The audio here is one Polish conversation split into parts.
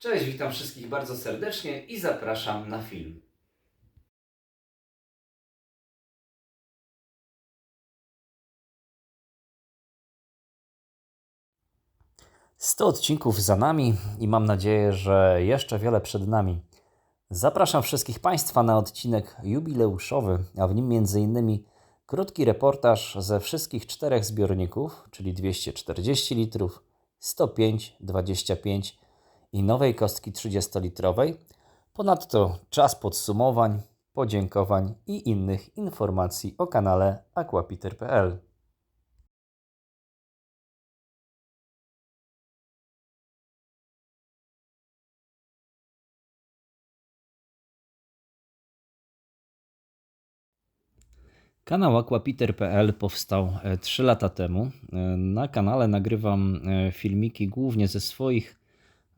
Cześć, witam wszystkich bardzo serdecznie i zapraszam na film. Sto odcinków za nami i mam nadzieję, że jeszcze wiele przed nami. Zapraszam wszystkich Państwa na odcinek jubileuszowy, a w nim m.in. krótki reportaż ze wszystkich czterech zbiorników, czyli 240 litrów, 105, 25 i nowej kostki 30-litrowej. Ponadto czas podsumowań, podziękowań i innych informacji o kanale aquapiter.pl. Kanał aquapiter.pl powstał 3 lata temu. E, Na kanale nagrywam e, filmiki głównie ze swoich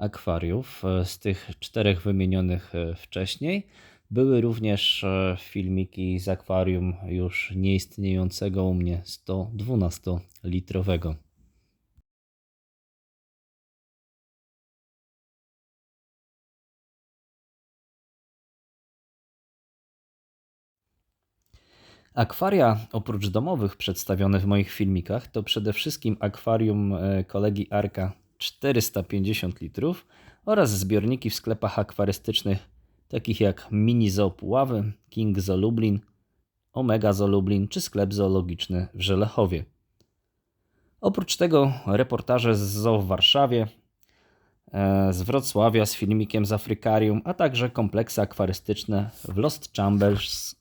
akwariów, e, z tych czterech wymienionych e, wcześniej. Były również e, filmiki z akwarium już nieistniejącego u mnie 112-litrowego. Akwaria, oprócz domowych przedstawione w moich filmikach, to przede wszystkim akwarium kolegi Arka 450 litrów oraz zbiorniki w sklepach akwarystycznych takich jak Mini Zoo Puławy, King Zoo Lublin, Omega Zoo Lublin czy sklep zoologiczny w Żelechowie. Oprócz tego reportaże z zoo w Warszawie, e, z Wrocławia z filmikiem z Afrykarium, a także kompleksy akwarystyczne w Lost Chambers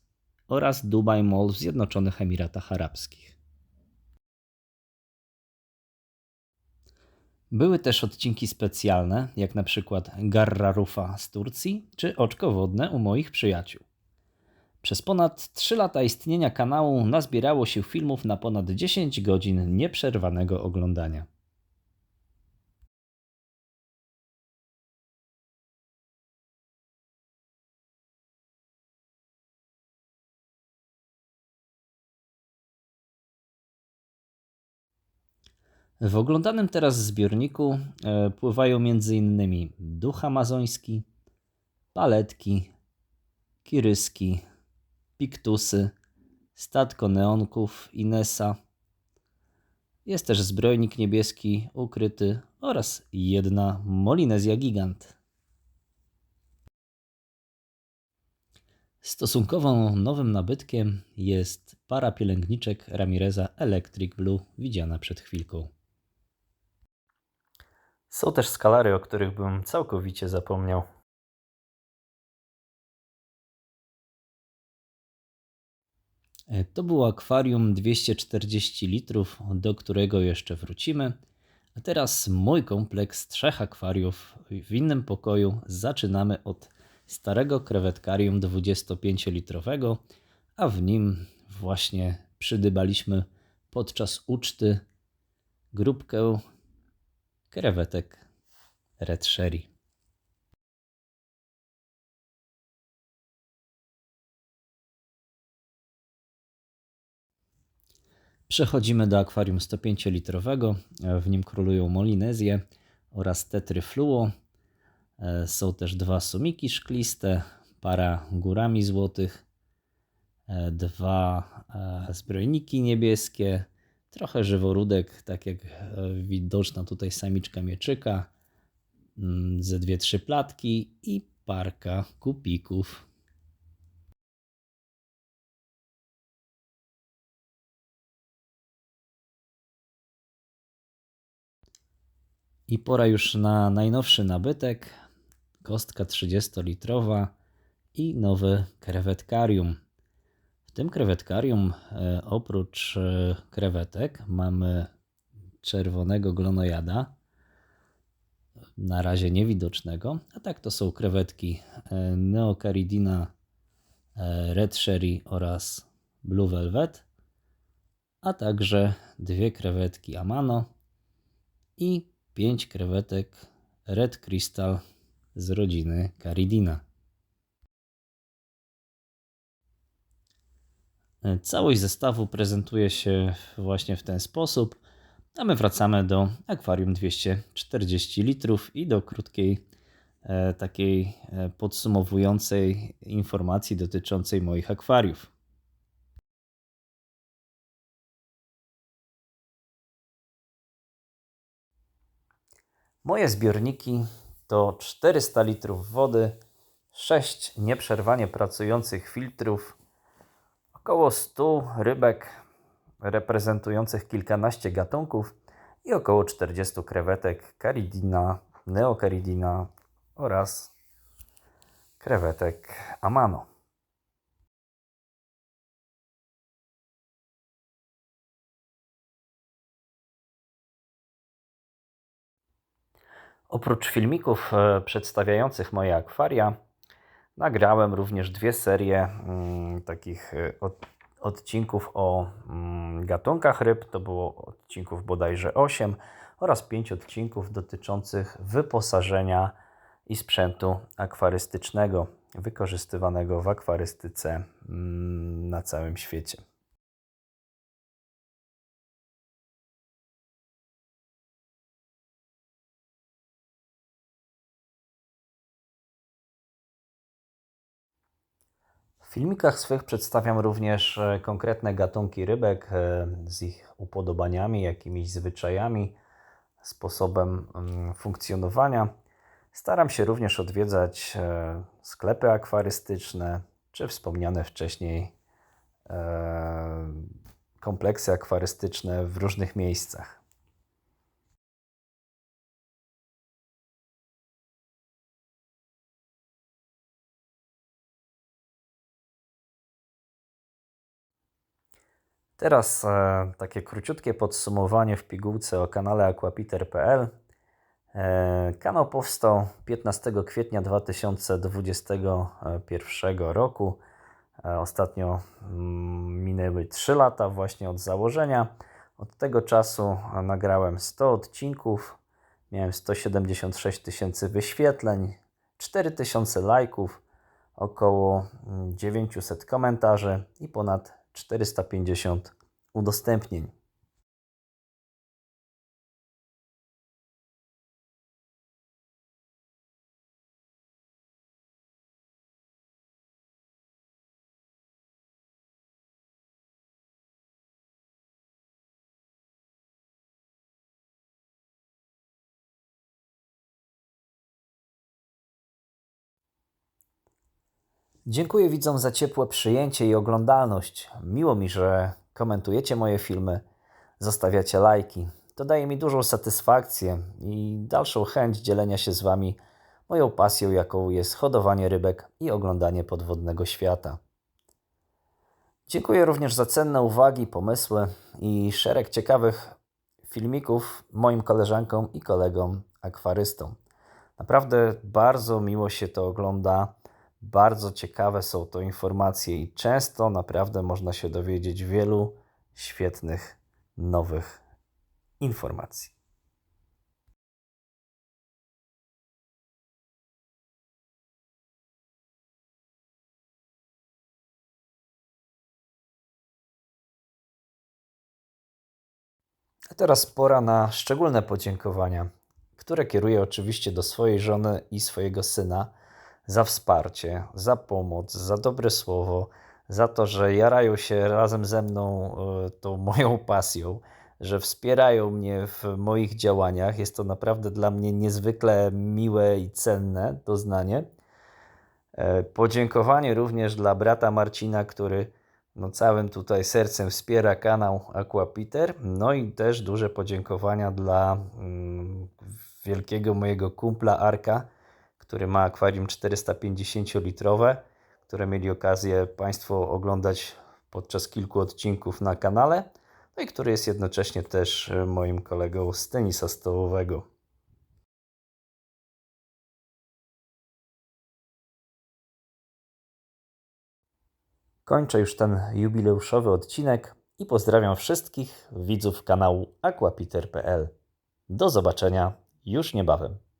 oraz Dubai Mall w Zjednoczonych Emiratach Arabskich. Były też odcinki specjalne, jak na przykład Garra Rufa z Turcji, czy Oczko Wodne u moich przyjaciół. Przez ponad 3 lata istnienia kanału nazbierało się filmów na ponad 10 godzin nieprzerwanego oglądania. W oglądanym teraz zbiorniku e, pływają m.in. duch amazoński, paletki, kiryski, piktusy, statko neonków Inesa. Jest też zbrojnik niebieski ukryty oraz jedna Molinezja gigant. Stosunkowo nowym nabytkiem jest para pielęgniczek Ramireza Electric Blue, widziana przed chwilką. Są też skalary, o których bym całkowicie zapomniał. E, To było akwarium 240 litrów, do którego jeszcze wrócimy. A teraz mój kompleks trzech akwariów w innym pokoju. Zaczynamy od starego krewetkarium 25-litrowego, a w nim właśnie przydybaliśmy podczas uczty grupkę krewetek Red Sherry. Przechodzimy do akwarium 105-litrowego. W nim królują Molinezje oraz Tetry Fluo. E, Są też dwa sumiki szkliste, para górami złotych, e, dwa e, zbrojniki niebieskie, trochę żyworódek, tak jak e, widoczna tutaj samiczka mieczyka, mm, ze dwie, trzy platki i parka kupików. I pora już na najnowszy nabytek. Kostka 30-litrowa i nowe krewetkarium. W tym krewetkarium e, oprócz e, krewetek mamy czerwonego glonojada, na razie niewidocznego, a tak to są krewetki e, Neocaridina Red Sherry oraz Blue Velvet, a także dwie krewetki Amano i pięć krewetek Red Crystal z rodziny Caridina. Całość zestawu prezentuje się właśnie w ten sposób, a my wracamy do akwarium 240 litrów i do krótkiej e, takiej e, podsumowującej informacji dotyczącej moich akwariów. Moje zbiorniki to 400 litrów wody, 6 nieprzerwanie pracujących filtrów, około 100 rybek reprezentujących kilkanaście gatunków i około 40 krewetek caridina, neocaridina oraz krewetek amano. Oprócz filmików e, przedstawiających moje akwaria, nagrałem również dwie serie mm, takich od, odcinków o mm, gatunkach ryb. To było odcinków bodajże 8 oraz 5 odcinków dotyczących wyposażenia i sprzętu akwarystycznego wykorzystywanego w akwarystyce mm, na całym świecie. W filmikach swych przedstawiam również e, konkretne gatunki rybek e, z ich upodobaniami, jakimiś zwyczajami, sposobem mm, funkcjonowania. Staram się również odwiedzać e, sklepy akwarystyczne, czy wspomniane wcześniej kompleksy akwarystyczne w różnych miejscach. Teraz e, takie króciutkie podsumowanie w pigułce o kanale aquapiter.pl. E, kanał powstał 15 kwietnia 2021 roku. E, ostatnio mm, minęły 3 lata właśnie od założenia. Od tego czasu nagrałem 100 odcinków, miałem 176 tysięcy wyświetleń, 4000 lajków, około 900 mm, komentarzy i ponad 450 udostępnień. Dziękuję widzom za ciepłe przyjęcie i oglądalność. Miło mi, że komentujecie moje filmy, zostawiacie lajki. To daje mi dużą satysfakcję i dalszą chęć dzielenia się z Wami moją pasją, jaką jest hodowanie rybek i oglądanie podwodnego świata. Dziękuję również za cenne uwagi, pomysły i szereg ciekawych filmików moim koleżankom i kolegom akwarystom. Naprawdę bardzo miło się to ogląda bardzo ciekawe są to informacje i często naprawdę można się dowiedzieć wielu świetnych, nowych informacji. A teraz pora na szczególne podziękowania, które kieruję oczywiście do swojej żony i swojego syna za wsparcie, za pomoc, za dobre słowo, za to, że jarają się razem ze mną e, tą moją pasją, że wspierają mnie w moich działaniach. Jest to naprawdę dla mnie niezwykle miłe i cenne doznanie. E, podziękowanie również dla brata Marcina, który no całym tutaj sercem wspiera kanał Aquapiter. No i też duże podziękowania dla mm, wielkiego mojego kumpla Arka, który ma akwarium 450-litrowe, które mieli okazję Państwo oglądać podczas kilku odcinków na kanale, no i który jest jednocześnie też e, moim kolegą z tenisa stołowego. Kończę już ten jubileuszowy odcinek i pozdrawiam wszystkich widzów kanału aquapiter.pl. Do zobaczenia już niebawem.